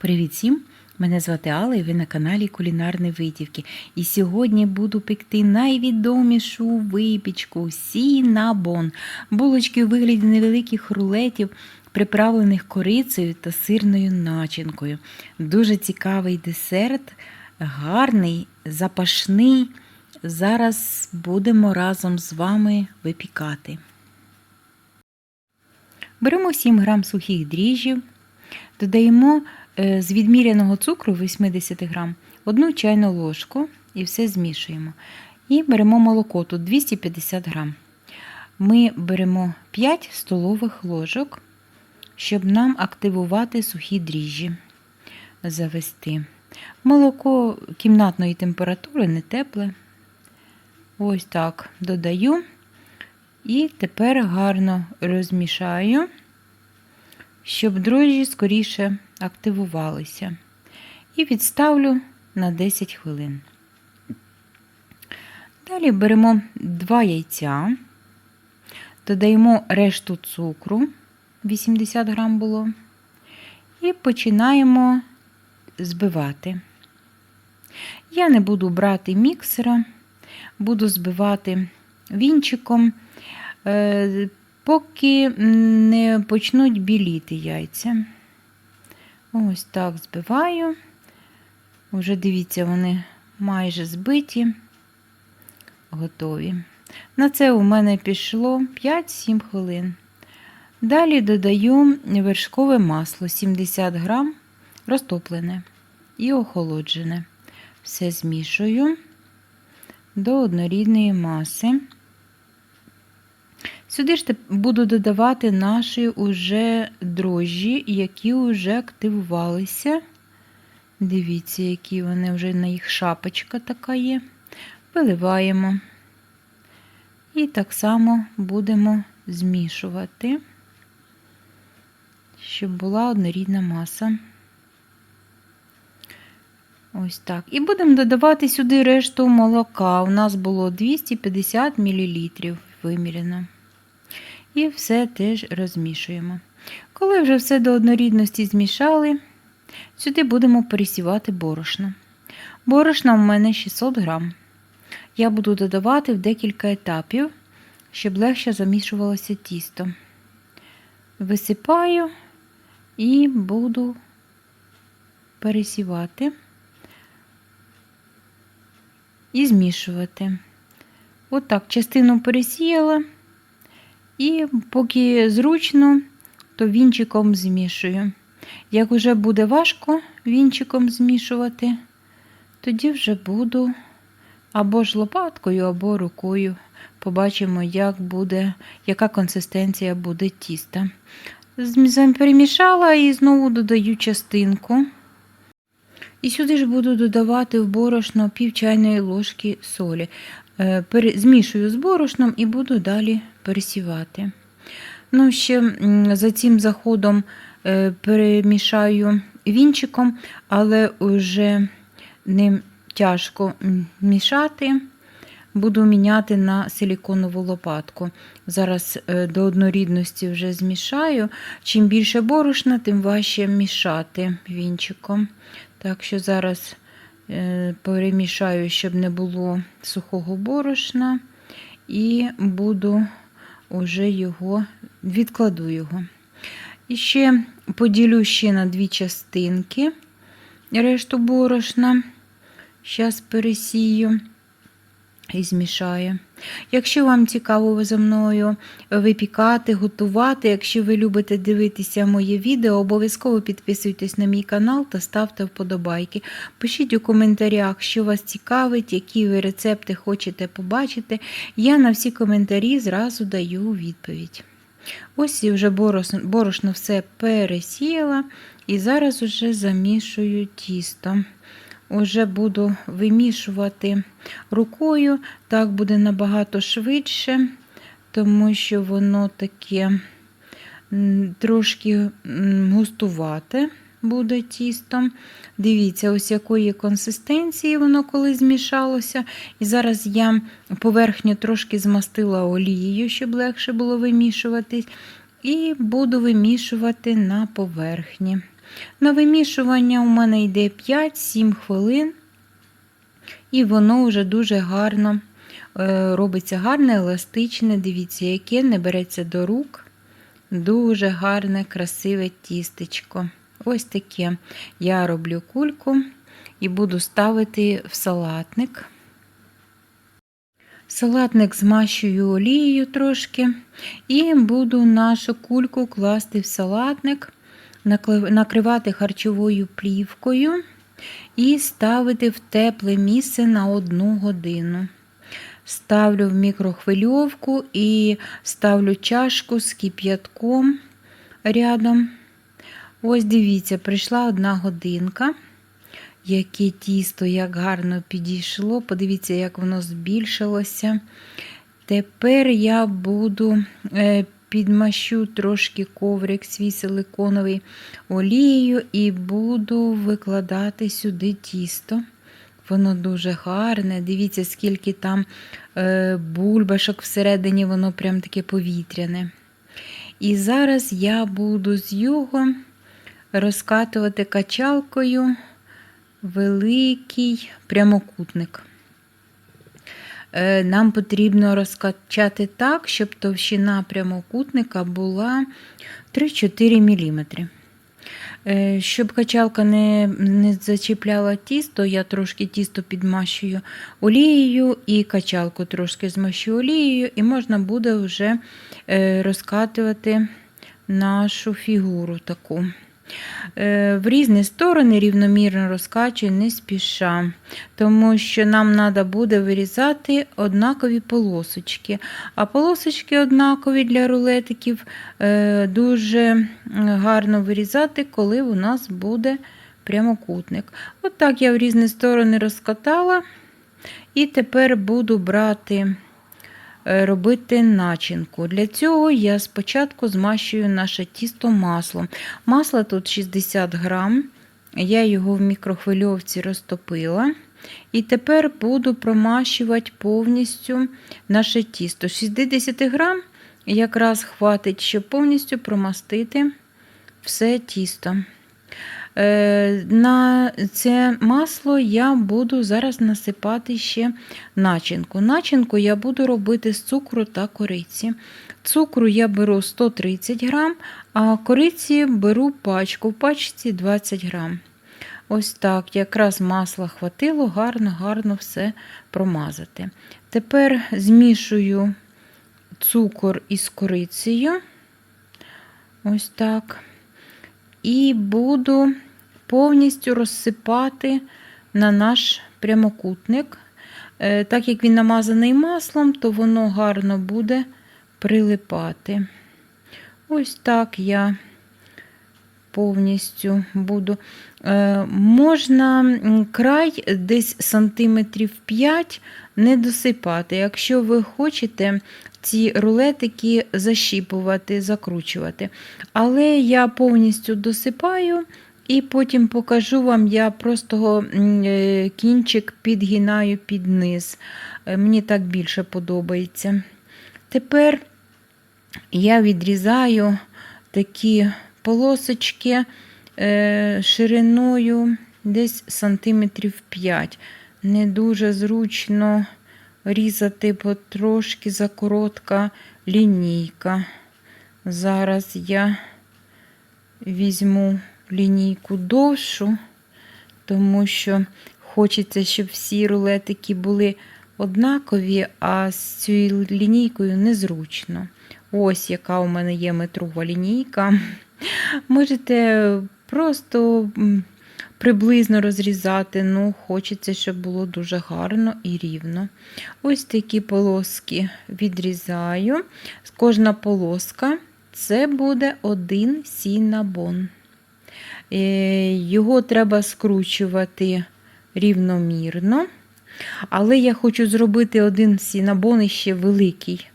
Привіт всім! Мене звати Алла і ви на каналі Кулінарні Витівки. І сьогодні буду пекти найвідомішу випічку Сінабон. Булочки у вигляді невеликих рулетів, приправлених корицею та сирною начинкою. Дуже цікавий десерт, гарний, запашний. Зараз будемо разом з вами випікати. Беремо 7 грам сухих дріжджів, додаємо з відміряного цукру 80 грам, одну чайну ложку і все змішуємо. І беремо молоко, тут 250 грам. Ми беремо 5 столових ложок, щоб нам активувати сухі дріжджі, завести. Молоко кімнатної температури, не тепле. Ось так додаю. І тепер гарно розмішаю, щоб дрожжі скоріше активувалися. І відставлю на 10 хвилин. Далі беремо 2 яйця, додаємо решту цукру, 80 грам було, і починаємо збивати. Я не буду брати міксера, буду збивати вінчиком, поки не почнуть біліти яйця. Ось так збиваю. Вже дивіться, вони майже збиті, готові. На це у мене пішло 5-7 хвилин. Далі додаю вершкове масло 70 грам, розтоплене і охолоджене. Все змішую до однорідної маси. Сюди ж буду додавати наші уже дрожжі, які вже активувалися. Дивіться, які вони вже на їх шапочка така є. Виливаємо. І так само будемо змішувати, щоб була однорідна маса. Ось так. І будемо додавати сюди решту молока. У нас було 250 мл виміряно. І все теж розмішуємо. Коли вже все до однорідності змішали, сюди будемо пересівати борошно. Борошна у мене 600 грам. Я буду додавати в декілька етапів, щоб легше замішувалося тісто. Висипаю і буду пересівати і змішувати. Отак, частину пересіяла. І поки зручно, то вінчиком змішую. Як вже буде важко вінчиком змішувати, тоді вже буду або ж лопаткою, або рукою. Побачимо, як буде, яка консистенція буде тіста. Перемішала і знову додаю частинку. І сюди ж буду додавати в борошно пів чайної ложки солі. Змішую з борошном і буду далі пересівати. Ну, ще за цим заходом перемішаю вінчиком, але вже ним тяжко мішати. Буду міняти на силіконову лопатку. Зараз до однорідності вже змішаю. Чим більше борошна, тим важче мішати вінчиком. Так що зараз перемішаю, щоб не було сухого борошна, і буду уже його, відкладу його. І ще поділю ще на дві частинки решту борошна. Зараз пересію і змішаю. Якщо вам цікаво за мною випікати, готувати, якщо ви любите дивитися моє відео, обов'язково підписуйтесь на мій канал та ставте вподобайки. Пишіть у коментарях, що вас цікавить, які ви рецепти хочете побачити. Я на всі коментарі зразу даю відповідь. Ось і вже борошно все пересіяла, і зараз уже замішую тісто. Уже буду вимішувати рукою, так буде набагато швидше, тому що воно таке трошки густувате буде тісто. Дивіться, ось якої консистенції воно коли змішалося. І зараз я поверхню трошки змастила олією, щоб легше було вимішуватись. І буду вимішувати на поверхні. На вимішування у мене йде 5-7 хвилин, і воно вже дуже гарно е, робиться гарне, еластичне. Дивіться, яке не береться до рук. Дуже гарне, красиве тістечко. Ось таке я роблю кульку і буду ставити в салатник. Салатник змащую олією трошки і буду нашу кульку класти в салатник, накривати харчовою плівкою і ставити в тепле місце на одну годину. Ставлю в мікрохвильовку і ставлю чашку з кип'ятком рядом. Ось дивіться, прийшла одна годинка. Яке тісто, як гарно підійшло. Подивіться, як воно збільшилося. Тепер я буду е, підмащу трошки коврик свій силиконовий олією і буду викладати сюди тісто. Воно дуже гарне. Дивіться, скільки там е, бульбашок всередині, воно прям таке повітряне. І зараз я буду з його розкатувати качалкою великий прямокутник. Е, Нам потрібно розкачати так, щоб товщина прямокутника була 3-4 мм. Е, Щоб качалка не, не зачіпляла тісто, я трошки тісто підмащую олією і качалку трошки змащу олією, і можна буде вже е, розкатувати нашу фігуру таку. Е, В різні сторони рівномірно розкачую, не спіша, тому що нам треба буде вирізати однакові полосочки. А полосочки однакові для рулетиків е, дуже гарно вирізати, коли у нас буде прямокутник. От так я в різні сторони розкатала. І тепер буду брати, робити начинку. Для цього я спочатку змащую наше тісто маслом. Масло тут 60 грам. Я його в мікрохвильовці розтопила. І тепер буду промащувати повністю наше тісто. 60 грам якраз хватить, щоб повністю промастити все тісто. Е, На це масло я буду зараз насипати ще начинку. Начинку я буду робити з цукру та кориці. Цукру я беру 130 грам, а кориці беру пачку, в пачці 20 грам. Ось так, якраз масла хватило, гарно-гарно все промазати. Тепер змішую цукор із корицею. Ось так. І буду повністю розсипати на наш прямокутник. Е, Так як він намазаний маслом, то воно гарно буде прилипати. Ось так я повністю буду. Е, Можна край десь сантиметрів 5 не досипати. Якщо ви хочете ці рулетики защіпувати, закручувати. Але я повністю досипаю. І потім покажу вам, я просто е, кінчик підгинаю під низ. Е, Мені так більше подобається. Тепер я відрізаю такі полосочки е, шириною десь сантиметрів 5. Не дуже зручно різати, бо трошки закоротка лінійка. Зараз я візьму лінійку довшу, тому що хочеться, щоб всі рулетики були однакові, а з цією лінійкою незручно. Ось яка у мене є метрова лінійка. Можете просто приблизно розрізати, ну, хочеться, щоб було дуже гарно і рівно. Ось такі полоски відрізаю. Кожна полоска це буде один сінабон. Е, Його треба скручувати рівномірно. Але я хочу зробити один сінабон ще великий.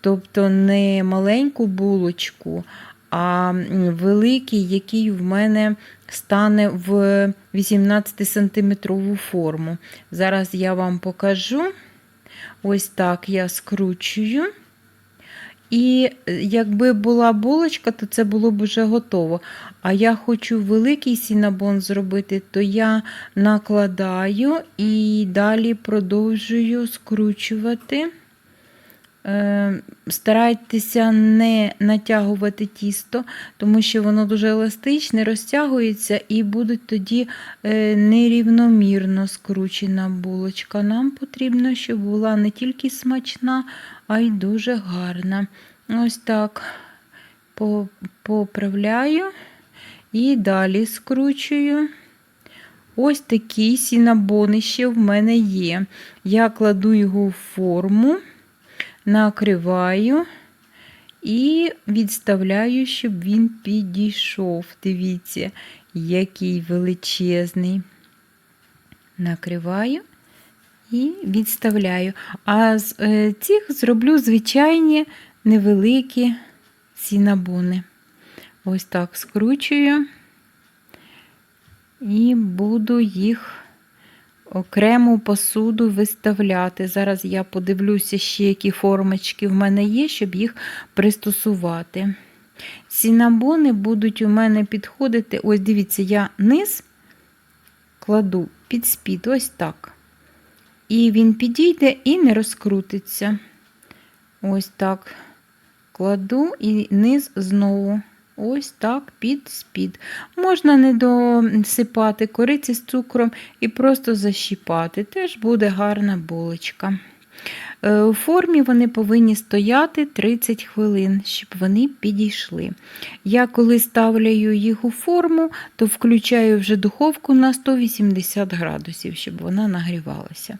Тобто не маленьку булочку, а великий, який в мене стане в 18-сантиметрову форму. Зараз я вам покажу. Ось так я скручую. І е, якби була булочка, то це було б вже готово. А я хочу великий сінабон зробити, то я накладаю і далі продовжую скручувати. Е, Старайтеся не натягувати тісто, тому що воно дуже еластичне, розтягується і буде тоді е, нерівномірно скручена булочка. Нам потрібно, щоб була не тільки смачна, а й дуже гарна. Ось так поправляю і далі скручую. Ось такі сінабони ще в мене є. Я кладу його в форму, накриваю і відставляю, щоб він підійшов. Дивіться, який величезний. Накриваю і відставляю. А з е, цих зроблю звичайні невеликі сінабони. Ось так скручую і буду їх окрему посуду виставляти. Зараз я подивлюся ще, які формочки в мене є, щоб їх пристосувати. Сінабони будуть у мене підходити. Ось дивіться, я низ кладу під спід, ось так. І він підійде і не розкрутиться. Ось так. Кладу і низ знову. Ось так під спід. Можна не досипати кориці з цукром і просто защіпати. Теж буде гарна булочка. Е, У формі вони повинні стояти 30 хвилин, щоб вони підійшли. Я коли ставлю їх у форму, то включаю вже духовку на 180 градусів, щоб вона нагрівалася.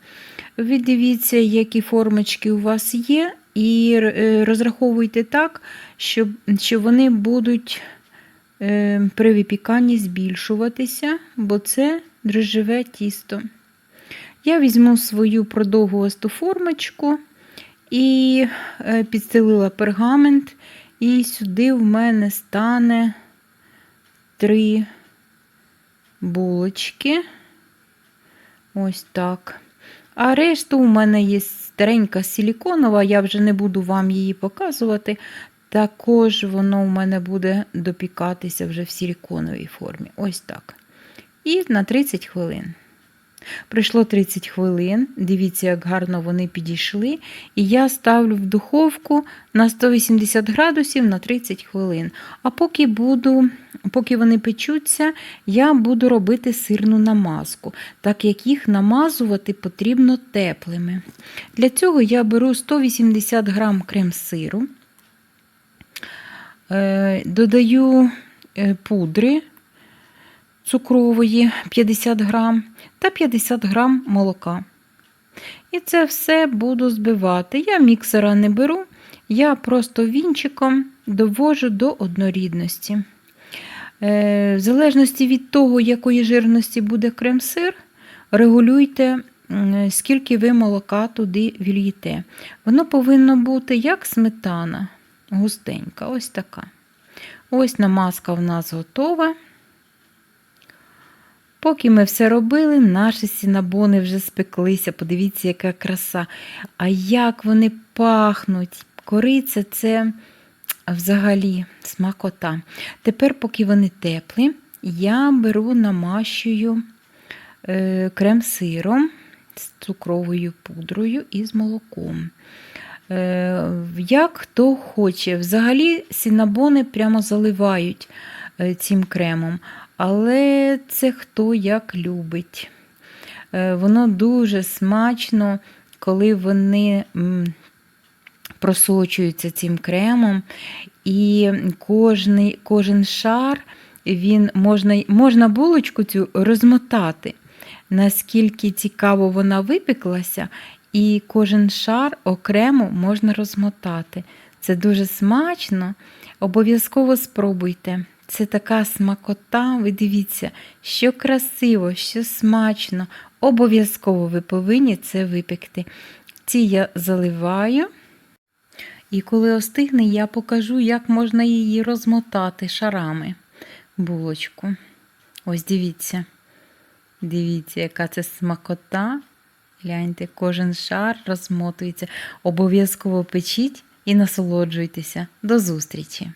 Ви дивіться, які формочки у вас є, і е, розраховуйте так, щоб, що вони будуть е, при випіканні збільшуватися, бо це дрожжеве тісто. Я візьму свою продовгувасту формочку і е, підстелила пергамент, і сюди в мене стане три булочки. Ось так. А решту у мене є старенька силіконова, я вже не буду вам її показувати. Також воно у мене буде допікатися вже в силіконовій формі. Ось так. І на 30 хвилин. Пройшло 30 хвилин, дивіться, як гарно вони підійшли. І я ставлю в духовку на 180 градусів на 30 хвилин. А поки буду, поки вони печуться, я буду робити сирну намазку, так як їх намазувати потрібно теплими. Для цього я беру 180 грам крем-сиру, е, додаю е, пудри цукрової 50 грам та 50 грам молока. І це все буду збивати. Я міксера не беру, я просто вінчиком довожу до однорідності. Е, В залежності від того, якої жирності буде крем-сир, регулюйте, скільки ви молока туди вільєте. Воно повинно бути як сметана, густенька, ось така. Ось намазка в нас готова. Поки ми все робили, наші сінабони вже спеклися. Подивіться, яка краса. А як вони пахнуть. Кориця це взагалі смакота. Тепер, поки вони теплі, я беру намащую е, крем-сиром з цукровою пудрою і з молоком. Е, Як хто хоче. Взагалі сінабони прямо заливають е, цим кремом. Але це хто як любить. Е, Воно дуже смачно, коли вони просочуються цим кремом, і кожний, кожен шар він можна, можна булочку цю розмотати, наскільки цікаво вона випеклася, і кожен шар окремо можна розмотати. Це дуже смачно. Обов'язково спробуйте. Це така смакота, ви дивіться, що красиво, що смачно. Обов'язково ви повинні це випекти. Ці я заливаю. І коли остигне, я покажу, як можна її розмотати шарами булочку. Ось дивіться. Дивіться, яка це смакота. Гляньте, кожен шар розмотується. Обов'язково печіть і насолоджуйтеся. До зустрічі!